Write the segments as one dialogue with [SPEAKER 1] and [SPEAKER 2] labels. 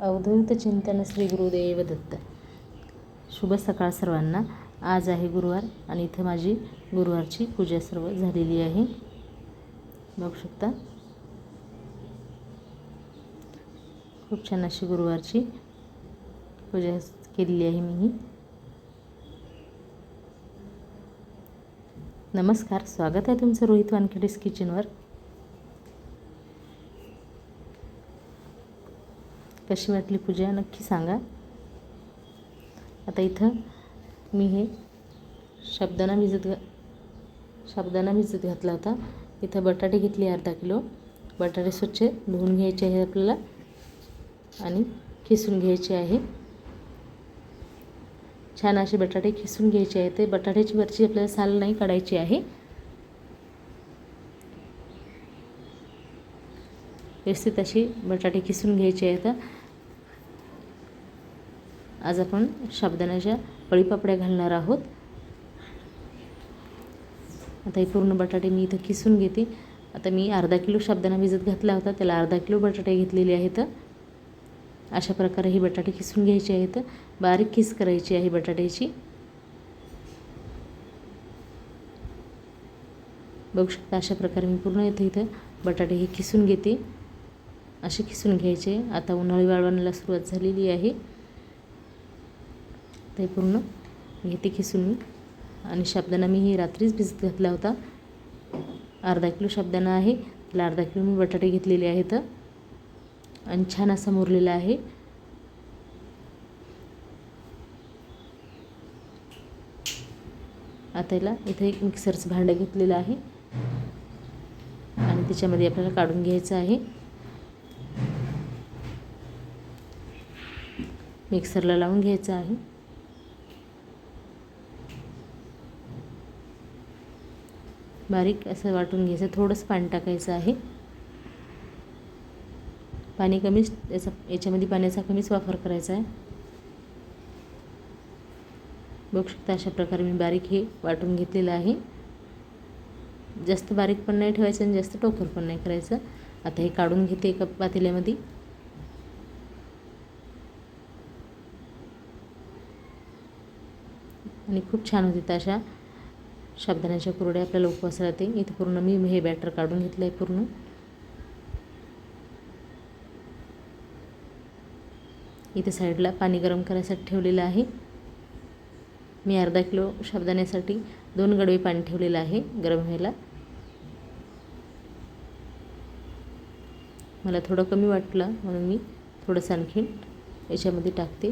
[SPEAKER 1] अवधूत चिंतन श्री गुरुदेव दत्त शुभ सकाळ सर्वांना. आज आहे गुरुवार आणि इथं माझी गुरुवारची पूजा सर्व झालेली आहे. बघू शकता. खूप छान अशी गुरुवारची पूजा केलेली आहे मी. नमस्कार. स्वागत आहे तुमचं रोहित वानखेडेस किचनवर कशी वाटली पूजा नक्की सांगा. आता इथं मी हे शब्दाना भिजत घा शब्दाना भिजत घातला होता. इथं बटाटे घेतले अर्धा किलो. बटाटे स्वच्छ धुवून घ्यायचे आहे आपल्याला. आणि खिसून घ्यायचे आहे. छान असे बटाटे खिसून घ्यायचे आहे. ते बटाट्याची वरची आपल्याला साल नाही काढायची आहे. व्यवस्थित अशी बटाटे खिसून घ्यायचे आहेत. आज आपण साबुदाण्याच्या पळीपापड्या घालणार आहोत. आता हे पूर्ण बटाटे मी इथं किसून घेते. आता मी अर्धा किलो साबुदाणा भिजत घातला होता त्याला अर्धा किलो बटाटे घेतलेले आहेत. अशा प्रकारे ही बटाटे किसून घ्यायचे आहेत. बारीक किस करायची आहे बटाट्याची. बघू शकता अशा प्रकारे मी पूर्ण इथं इथं बटाटे हे किसून घेते. असे किसून घ्यायचे. आता उन्हाळी वाळवण्याला सुरुवात झालेली आहे. ते पूर्ण. घेते खिसून मी. आणि शाबदाना मी हे रात्रीच भिजत घातला होता. अर्धा किलो शाबदाना आहे. त्याला अर्धा किलो मी बटाटे घेतलेले आहेत. आणि छान असा मुरलेला आहे. आता याला इथे एक मिक्सरचं भांडं घेतलेलं आहे. आणि त्याच्यामध्ये आपल्याला काढून घ्यायचं आहे. मिक्सरला लावून घ्यायचं आहे. बारीक असं वाटून घ्यायचं थोडंसं पाणी टाकायचं आहे. पाणी कमीच याचा याच्यामध्ये पाण्याचा कमीच वापर करायचा आहे. बघू शकता अशा प्रकारे मी बारीक हे वाटून घेतलेलं आहे. जास्त बारीक पण नाही ठेवायचं आणि जास्त टोकर पण नाही करायचं. आता हे काढून घेते एका पातेल्यामध्ये. आणि खूप छान होते अशा साबदाण्याच्या कुरड्या आपल्याला उपवास राहते इथे पूर्ण मी हे बॅटर काढून घेतलं आहे पूर्ण. इथे साईडला पाणी गरम करायसाठी ठेवलेलं आहे. मी अर्धा किलो साबदाण्यासाठी दोन गडवे पाणी ठेवलेलं आहे गरम व्हायला. मला थोडं कमी वाटलं म्हणून मी थोडंसं आणखीन याच्यामध्ये टाकते.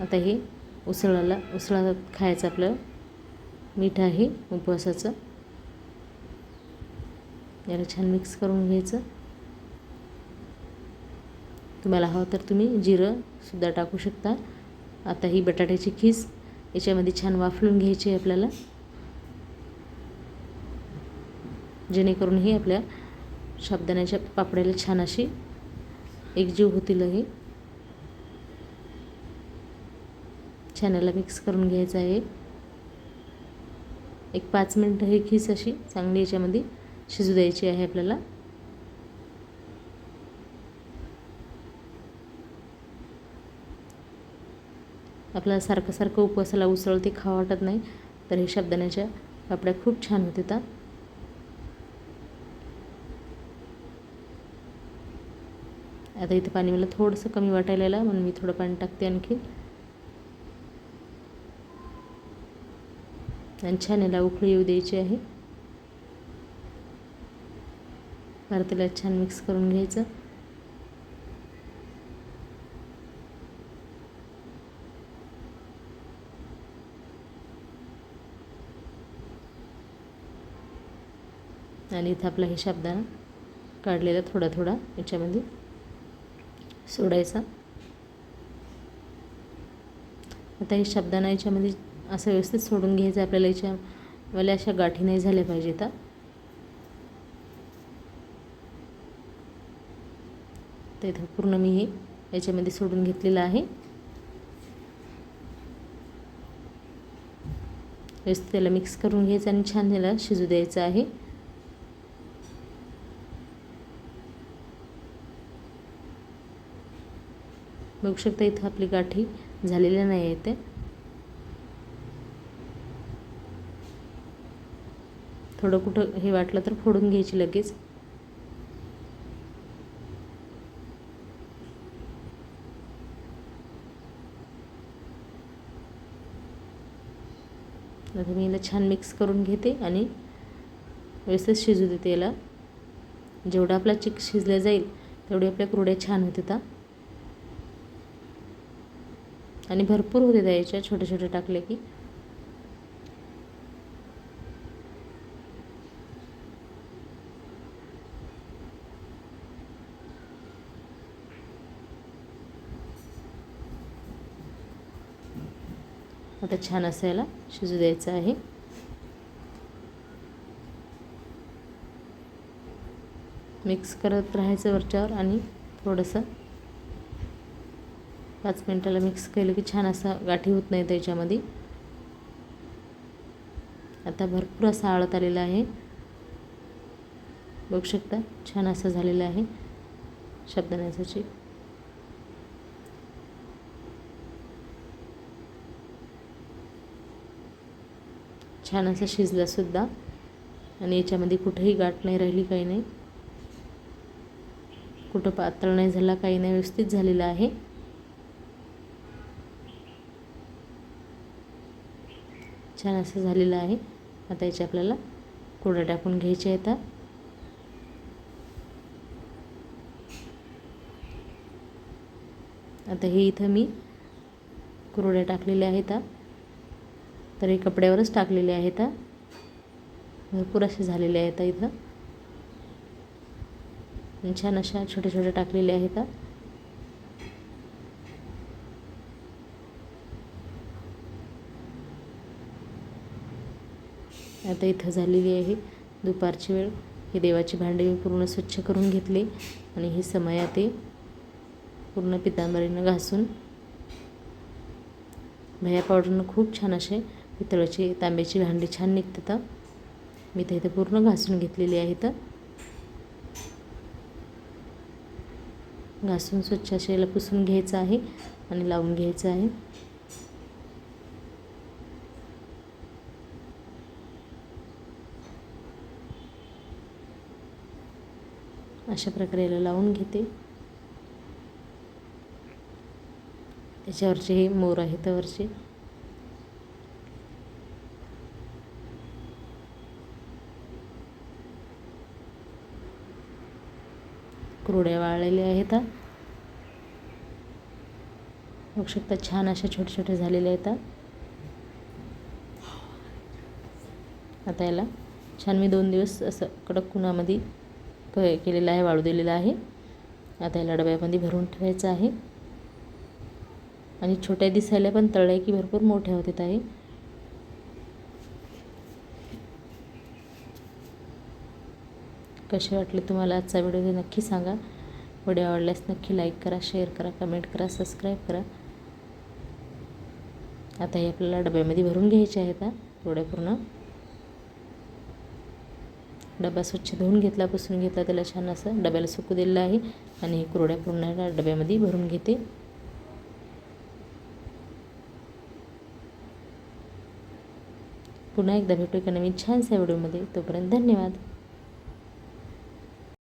[SPEAKER 1] आता हे उसळाला उसळा खायचं आपलं मीठ आहे उपवासाचं. याला छान मिक्स करून घ्यायचं. तुम्हाला हवं तर तुम्ही जिरंसुद्धा टाकू शकता. आता ही बटाट्याची खीस याच्यामध्ये छान वाफलून घ्यायची आहे आपल्याला. जेणेकरून हे आपल्या साबदाण्याच्या पापड्याला छान अशी एकजीव होतील हे. छान याला मिक्स करून घ्यायचं आहे. एक पाच मिनटं ही खीस अशी चांगली याच्यामध्ये शिजू द्यायची आहे आपल्याला. आपल्याला सारखं सारखं उपवासाला उसळ ते खावं वाटत नाही तर हे शब्दाण्याच्या पापड्या खूप छान होतात आता इथं पाणी मला थोडंसं कमी वाटायला म्हणून मी थोडं पाणी टाकते आणखी. आणि छान याला उकळी येऊ द्यायची आहे. परत त्याला छान मिक्स करून घ्यायचं. आणि इथं आपला हे शब्दाना काढलेला थोडा थोडा याच्यामध्ये सोडायचा. आता हे शब्दाना याच्यामध्ये असं व्यवस्थित सोडून घ्यायचं आपल्याला याच्या अशा गाठी नाही झाल्या पाहिजेत तर इथं पूर्ण मी हे याच्यामध्ये सोडून घेतलेलं आहे. व्यवस्थित त्याला मिक्स करून घ्यायचं आणि छान त्याला शिजू द्यायचं आहे. बघू शकता इथं आपली गाठी झालेल्या नाही आहेत थोडं कुठं हे वाटलं तर फोडून घ्यायची लगेच. आता मी याला छान मिक्स करून घेते आणि व्यवस्थित शिजू देते याला. जेवढा आपला चिक शिजला जाईल तेवढी आपल्या कुरड्या छान होतात आणि भरपूर होते द्यायच्या छोटे छोटे टाकले की. आता छान असायला शिजू द्यायचं आहे. मिक्स करत राहायचं वरच्यावर आणि थोडंसं पाच मिनटाला मिक्स केलं की छान असा गाठी होत नाही त्याच्यामध्ये. आता भरपूर असा आळत आलेला आहे. बघू शकता छान असं झालेलं आहे. शब्दण्यासाठी छान असं शिजलासुद्धा आणि याच्यामध्ये कुठेही गाठ नाही राहिली काही नाही. कुठं पातळ नाही झाला काही नाही व्यवस्थित झालेला आहे. छान असं झालेलं आहे. आता याचे आपल्याला कुरड्या टाकून घ्यायचे आहेत. आता हे इथं मी कुरड्या टाकलेल्या आहेत. तर हे कपड्यावरच टाकलेले आहेत भरपूर असे झालेले आहेत इथं. छान अशा छोट्या छोट्या टाकलेल्या आहेत आता इथं झालेली आहे दुपारची वेळ. हे देवाची भांडी मी पूर्ण स्वच्छ करून घेतली आणि ही समया ते पूर्ण पितांबरीनं घासून. भया पावडरनं खूप छान असे पितळाची तांब्याची भांडी छान निघतात. मी तर इथे पूर्ण घासून घेतलेली आहेत घासून स्वच्छ असे याला पुसून घ्यायचं आहे आणि लावून घ्यायचं आहे. अशा प्रकारे याला लावून घेते. त्याच्यावरचे हे मोर आहे त्यावरचे. कुरड्या वाळलेल्या आहेत बघू शकता छान अशा छोटे छोटे झालेले आहेत आता याला छान मी दोन दिवस असं कडक उन्हामध्ये केलेलं आहे वाळू दिलेलं आहे. आता याला डब्यामध्ये भरून ठेवायचं आहे. आणि छोट्या दिसायला पण तळल्या की भरपूर मोठ्या होत आहे. कसे वाटले तुम्हाला आजचा व्हिडिओ नक्की सांगा. व्हिडिओ आवडल्यास नक्की लाईक करा शेअर करा कमेंट करा सबस्क्राईब करा. आता हे आपल्याला डब्यामध्ये भरून घ्यायचे आहेत थोडे पूर्ण. डबा स्वच्छ धुवून घेतला पुसून घेतला त्याला छान असं डब्याला सुकू दिलेलं आहे. आणि हे कुरड्या पूर्ण डब्यामध्ये भरून घेते. पुन्हा एकदा भेटू एका नवीन छानशा व्हिडिओमध्ये. तोपर्यंत धन्यवाद.